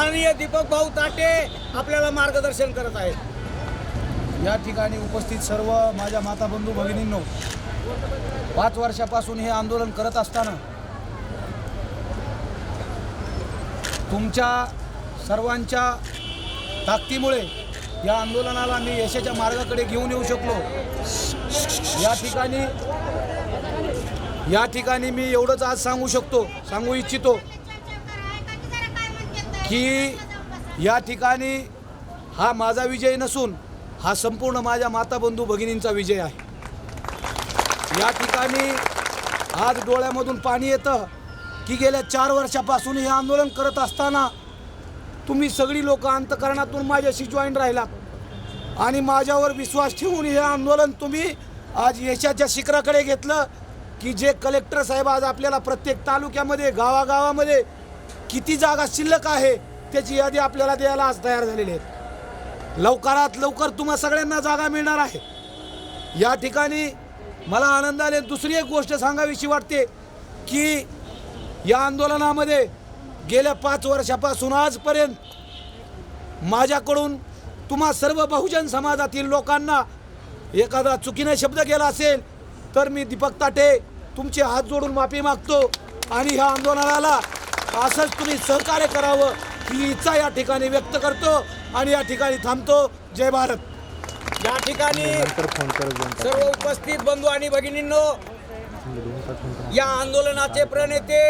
माननीय दीपक भाऊ ताटे आपल्याला मार्गदर्शन करत आहेत. या ठिकाणी उपस्थित सर्व माझ्या माता बंधू भगिनींनो पाच वर्षापासून हे आंदोलन करत असताना तुमच्या सर्वांच्या ताकदीमुळे या आंदोलनाला मी यशाच्या मार्गाकडे घेऊन येऊ शकलो. या ठिकाणी या ठिकाणी मी एवढंच आज सांगू शकतो सांगू इच्छितो की या ठिकाणी हा माझा विजय नसून हा संपूर्ण माझ्या माता बंधू भगिनींचा विजय आहे. या ठिकाणी आज डोळ्यामधून पाणी येतं की गेल्या चार वर्षापासून हे आंदोलन करत असताना तुम्ही सगळी लोक अंतकरणातून माझ्याशी जॉईन राहिलात. आणि माझ्यावर विश्वास ठेवून हे आंदोलन तुम्ही आज यशाच्या शिखराकडे घेतलं की जे कलेक्टर साहेब आज आपल्याला प्रत्येक तालुक्यामध्ये गावागावामध्ये किती जागा शिल्लक आहे त्याची यादी आपल्याला द्यायला आज तयार झालेली आहे लवकरात लवकर तुम्हा सगळ्यांना जागा मिळणार आहे. या ठिकाणी मला आनंदाने दुसरी एक गोष्ट सांगावीशी वाटते की या आंदोलनामध्ये गेल्या पाच वर्षापासून आजपर्यंत माझ्याकडून तुम्हा सर्व बहुजन समाजातील लोकांना एखादा चुकीने शब्द केला असेल तर मी दीपक ताटे तुमचे हात जोडून माफी मागतो आणि ह्या आंदोलनाला असंच तुम्ही सहकार्य करावं ही इच्छा या ठिकाणी व्यक्त करतो आणि या ठिकाणी थांबतो. जय भारत. या ठिकाणी सर्व उपस्थित बंधू आणि भगिनींनो या आंदोलनाचे प्रणेते